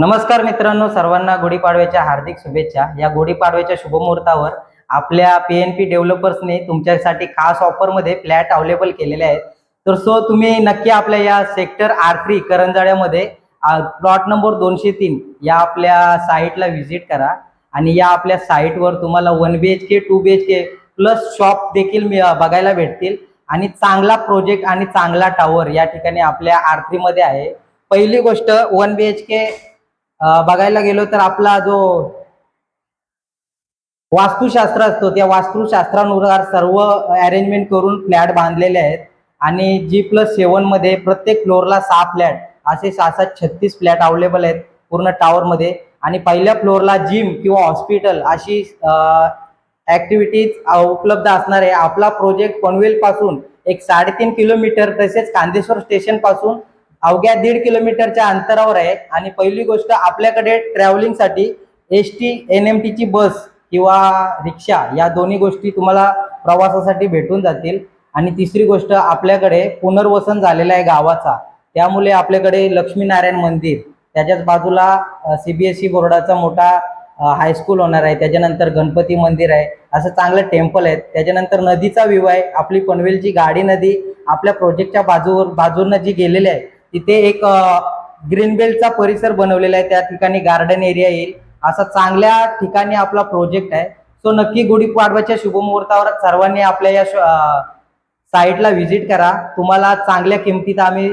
नमस्कार मित्रांनो सर्वांना गुढीपाडव्याच्या हार्दिक शुभेच्छा. या गुढीपाडव्याच्या शुभमुहूर्तावर आपल्या पी एन पी डेव्हलपर्सने तुमच्यासाठी खास ऑफरमध्ये फ्लॅट अवेलेबल केलेले आहेत. तर सो तुम्ही नक्की आपल्या या सेक्टर आर थ्री करंजाड्यामध्ये प्लॉट नंबर दोनशे तीन या आपल्या साईटला व्हिजिट करा. आणि या आपल्या साईटवर तुम्हाला one B H K two B H K plus shop देखील बघायला भेटतील. आणि चांगला प्रोजेक्ट आणि चांगला टावर या ठिकाणी आपल्या आर थ्रीमध्ये आहे. पहिली गोष्ट वन बी एच के बघायला गेलो तर आपला जो वास्तुशास्त्र असतो त्या वास्तुशास्त्रानुसार सर्व अरेंजमेंट करून फ्लॅट बांधलेले आहेत. आणि जी प्लस सेवनमध्ये प्रत्येक फ्लोअरला सहा फ्लॅट असे सहा सात छत्तीस फ्लॅट अवेलेबल आहेत पूर्ण टावर मध्ये. आणि पहिल्या फ्लोअरला जिम किंवा हॉस्पिटल अशी ऍक्टिव्हिटीज उपलब्ध असणार आहे. आपला प्रोजेक्ट पनवेल पासून एक साडेतीन किलोमीटर तसेच कांदेश्वर स्टेशनपासून अवघ्या दीड किलोमीटरच्या अंतरावर आहे. आणि पहिली गोष्ट आपल्याकडे ट्रॅव्हलिंगसाठी एस टी एन एम टीची बस किंवा रिक्षा या दोन्ही गोष्टी तुम्हाला प्रवासासाठी भेटून जातील. आणि तिसरी गोष्ट आपल्याकडे पुनर्वसन झालेलं आहे गावाचा. त्यामुळे आपल्याकडे लक्ष्मीनारायण मंदिर त्याच्याच बाजूला सीबीएसई बोर्डाचा मोठा हायस्कूल होणार आहे. त्याच्यानंतर गणपती मंदिर आहे. असं चांगलं टेम्पल आहे. त्याच्यानंतर नदीचा व्यू आहे. आपली पनवेलची गाडी नदी आपल्या प्रोजेक्टच्या बाजूवर बाजूनं जी गेलेली आहे इथे एक ग्रीन बेल्टचा परिसर बनवलेला आहे. त्या ठिकाणी गार्डन एरिया येईल. असा चांगल्या ठिकाणी आपला प्रोजेक्ट आहे. सो नक्की गुढीपाडव्याच्या शुभमुहूर्तावर सर्वांनी आपल्या या साईटला व्हिजिट करा. तुम्हाला चांगल्या किमतीत आम्ही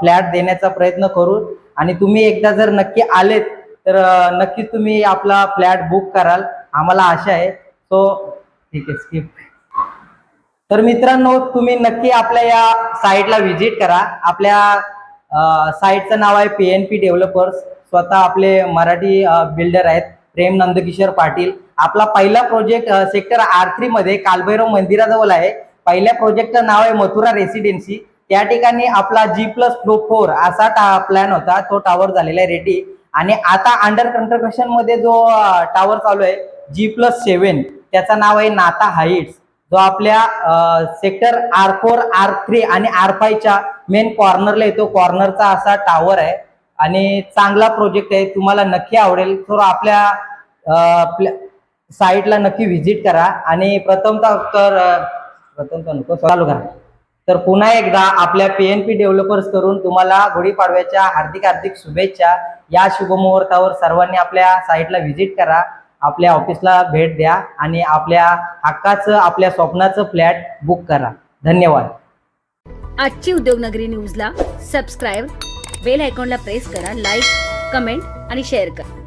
फ्लॅट देण्याचा प्रयत्न करू. आणि तुम्ही एकदा जर नक्की आलेत तर नक्कीच तुम्ही आपला फ्लॅट बुक कराल. आम्हाला आशा आहे. सो ठीक आहे स्किप तर मित्रांनो तुम्ही नक्की आपल्या या साईटला व्हिजिट करा. आपल्या साईटचं नाव आहे पी एन पी डेव्हलपर्स स्वतः आपले मराठी बिल्डर आहेत. प्रेम नंदकिशोर पाटील. आपला पहिला प्रोजेक्ट सेक्टर आर थ्री मध्ये कालभैरव मंदिराजवळ आहे. पहिल्या प्रोजेक्टचं नाव आहे मथुरा रेसिडेन्सी त्या ठिकाणी आपला जी प्लस फ्लो फोर असा प्लॅन होता. तो टावर झालेला आहे रेडी आणि आता अंडर कन्स्ट्रक्शनमध्ये जो टावर चालू आहे जी प्लस सेव्हन त्याचं नाव आहे नाता हाईट्स. तो आपल्या sector R four R three आणि आर फायच्या मेन कॉर्नरला येतो. कॉर्नरचा असा टावर आहे. आणि चांगला प्रोजेक्ट आहे. तुम्हाला नक्की आवडेल. तर आपल्या साईटला नक्की व्हिजिट करा. आणि प्रथमतः तर प्रथमतः नको चालू करा. तर पुन्हा एकदा आपल्या पी एन पी डेव्हलपर्स करून तुम्हाला गुढीपाडव्याच्या हार्दिक हार्दिक शुभेच्छा. या शुभमुहूर्तावर सर्वांनी आपल्या साईटला व्हिजिट करा. आपल्या ऑफिसला भेट द्या आणि आपल्या हक्काचं आपल्या स्वप्नाचं फ्लॅट बुक करा. धन्यवाद. आजची उद्योगनगरी न्यूजला सबस्क्राईब बेल आयकॉनला प्रेस करा लाईक कमेंट आणि शेअर करा.